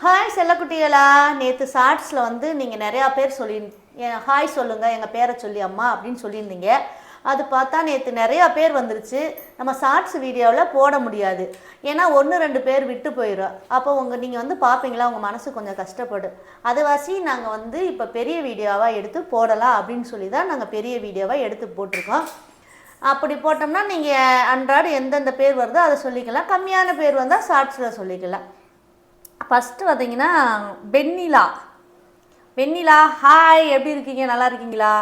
Hi செல்லக்குட்டிகளா. நேற்று ஷார்ட்ஸில் வந்து நீங்கள் நிறையா பேர் சொல்லி ஹாய் சொல்லுங்கள் எங்கள் பேரை சொல்லி அம்மா அப்படின்னு சொல்லியிருந்தீங்க. அது பார்த்தா நேற்று நிறையா பேர் வந்துருச்சு. நம்ம ஷார்ட்ஸ் வீடியோவில் போட முடியாது. ஏன்னா ஒன்று ரெண்டு பேர் விட்டு போயிடும் அப்போ உங்கள் நீங்கள் வந்து பார்ப்பீங்களா? உங்கள் மனசு கொஞ்சம் கஷ்டப்படும். அதுவாசி நாங்கள் வந்து இப்போ பெரிய வீடியோவாக எடுத்து போடலாம் அப்படின்னு சொல்லி தான் நாங்கள் பெரிய வீடியோவாக எடுத்து போட்டிருக்கோம். அப்படி போட்டோம்னா நீங்கள் அன்றாடம் எந்தெந்த பேர் வருதோ அதை சொல்லிக்கலாம். கம்மியான பேர் வந்தால் ஷார்ட்ஸில் சொல்லிக்கலாம். ஃபஸ்ட்டு பார்த்தீங்கன்னா வெண்ணிலா. வெண்ணிலா ஹாய் எப்படி இருக்கீங்க? நல்லா இருக்கீங்களா?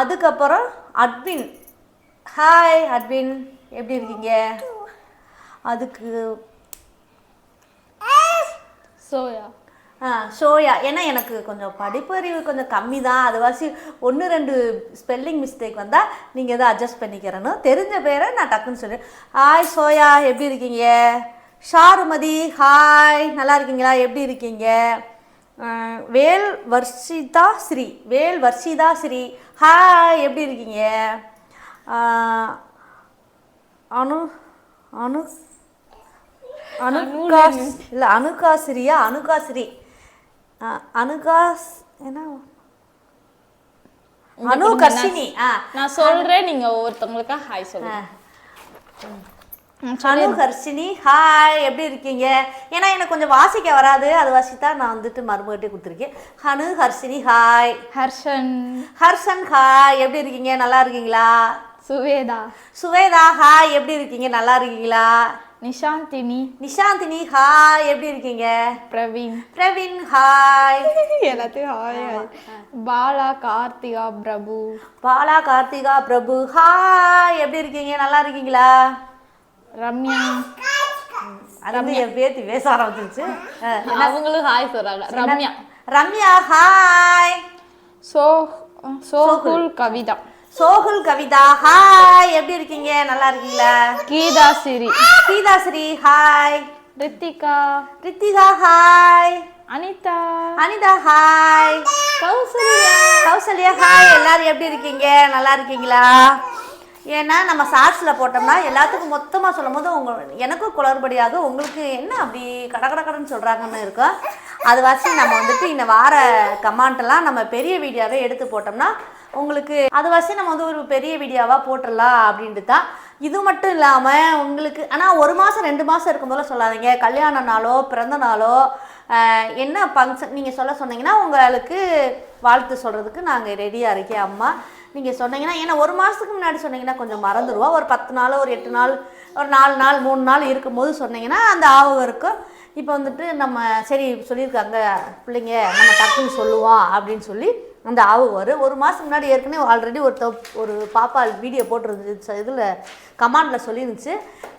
அதுக்கப்புறம் அட்வின். Hi Edwin. எப்படி இருக்கீங்க? அதுக்கு சோயா. ஆ சோயா. ஏன்னா எனக்கு கொஞ்சம் படிப்பறிவு கொஞ்சம் கம்மி தான் அதுவாசி ஒன்று ரெண்டு ஸ்பெல்லிங் மிஸ்டேக் வந்தால் நீங்கள் எதை அட்ஜஸ்ட் பண்ணிக்கிறணும் தெரிஞ்ச பேரை நான் டக்குன்னு சொல்லி ஹாய் சோயா. எப்படி இருக்கீங்க? ஷாருமதி ஹாய் நல்லா இருக்கீங்களா? எப்படி இருக்கீங்க? வேல் வர்ஷிதா ஸ்ரீ. வேல் வர்ஷிதா ஸ்ரீ. ஹாய் எப்படி இருக்கீங்க? அனு அனு அனுகா இல்லை அனுகாசிரியா அனுகாசிரி ஆ, அனுகாஸ் என்ன? அனுகர்ஷினி ஆ நான் சொல்றேன் நீங்க ஒவ்வொருத்தவங்களுக்கா ஹாய் சொல்லுங்க அனுகர்ஷினி ஹாய் எப்படி இருக்கீங்க? ஏன்னா எனக்கு கொஞ்சம் வாசிக்க வராது. அது வாசித்தா நான் வந்துட்டு மருமகிட்டே கொடுத்துருக்கேன். ஹனு ஹர்ஷினி ஹாய் ஹர்ஷன். ஹர்ஷன் ஹாய் எப்படி இருக்கீங்க? நல்லா இருக்கீங்களா? சுவேதா. சுவேதா ஹாய் எப்படி இருக்கீங்க? நல்லா இருக்கீங்களா? நிஷாந்தினி. நிஷாந்தினி ஹாய் எப்படி இருக்கீங்க? பிரவீன். பிரவீன் ஹாய் எல்லாத்தையும் ஹாய் பாலா கார்த்திகா பிரபு. பாலா கார்த்திகா பிரபு ஹாய் எப்படி இருக்கீங்க? நல்லா இருக்கீங்களா? ரம்யா. அது என் பேத்தி பேச ஆரம்பிச்சிருச்சு. அவங்களும் ஹாய் சொல்றாங்க. ரம்யா. ரம்யா ஹாய் சோ சோகுல். கவிதா. சோகுல் கவிதா ஹாய் எப்படி இருக்கீங்க? நல்லா இருக்கீங்களா? கீதா சிரி Seethasri hi Rithika. Rithika hi Anitha. Anitha hi Kausalya. Kausalya hi எல்லாரும் எப்படி இருக்கீங்க? நல்லா இருக்கீங்களா? ஏன்னா நம்ம சாட்ஸில் போட்டோம்னா எல்லாத்துக்கும் மொத்தமாக சொல்லும் போது உங்க எனக்கும் குளறுபடியாக. உங்களுக்கு என்ன அப்படி கட கட கடன்னு சொல்கிறாங்கன்னு இருக்கும். அது வச்சு நம்ம வந்துட்டு இந்த வார கமாண்டெல்லாம் நம்ம பெரிய வீடியோவே எடுத்து போட்டோம்னா உங்களுக்கு அது வச்சு நம்ம வந்து ஒரு பெரிய வீடியோவாக போட்டுடலாம் அப்படின்ட்டு தான் இது மட்டும் இல்லாமல் உங்களுக்கு ஆனால் ஒரு மாதம் ரெண்டு மாதம் இருக்கும்போது சொல்லாதீங்க. கல்யாண நாளோ பிறந்த நாளோ என்ன ஃபங்க்ஷன் நீங்கள் சொல்ல சொன்னீங்கன்னா உங்களுக்கு வாழ்த்து சொல்கிறதுக்கு நாங்கள் ரெடியாக இருக்கேன் அம்மா. நீங்கள் சொன்னீங்கன்னா ஏன்னா ஒரு மாதத்துக்கு முன்னாடி சொன்னீங்கன்னா கொஞ்சம் மறந்துடுவோம் ஒரு பத்து நாள் ஒரு எட்டு நாள் ஒரு நாலு நாள் மூணு நாள் இருக்கும்போது சொன்னீங்கன்னா அந்த ஆவகம் இருக்கும். இப்போ வந்துட்டு நம்ம சரி சொல்லியிருக்காங்க பிள்ளைங்க நம்ம டக்குன்னு சொல்லுவோம் அப்படின்னு சொல்லி அந்த ஆவு வரும் ஒரு மாதம் முன்னாடி ஏற்கனவே ஆல்ரெடி ஒரு ஒரு பாப்பா வீடியோ போட்டிருந்துச்சு. இதில் கமாண்டில் சொல்லியிருந்துச்சு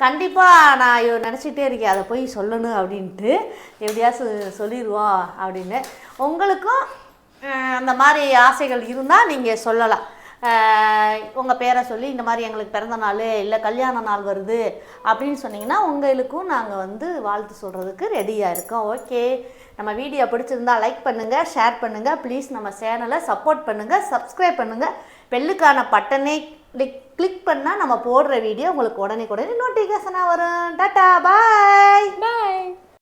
கண்டிப்பாக நான் இவ நினச்சிட்டே இருக்கேன். அதை போய் சொல்லணும் அப்படின்ட்டு. எப்படியாச்சும் சொல்லிடுவோம் அப்படின்னு. உங்களுக்கும் அந்த மாதிரி ஆசைகள் இருந்தால் நீங்கள் சொல்லலாம். உங்கள் பேரை சொல்லி இந்த மாதிரி எங்களுக்கு பிறந்த நாள் இல்லை கல்யாண நாள் வருது அப்படின்னு சொன்னீங்கன்னா உங்களுக்கும் நாங்கள் வந்து வாழ்த்து சொல்கிறதுக்கு ரெடியாக இருக்கோம். ஓகே நம்ம வீடியோ பிடிச்சிருந்தா லைக் பண்ணுங்கள் ஷேர் பண்ணுங்கள் ப்ளீஸ் நம்ம சேனலை சப்போர்ட் பண்ணுங்கள் சப்ஸ்கிரைப் பண்ணுங்கள் பெல்லுக்கான பட்டனை கிளிக் கிளிக் பண்ணால் நம்ம போடுற வீடியோ உங்களுக்கு உடனே உடனே நோட்டிஃபிகேஷனாக வரும். டாட்டா பாய் பாய்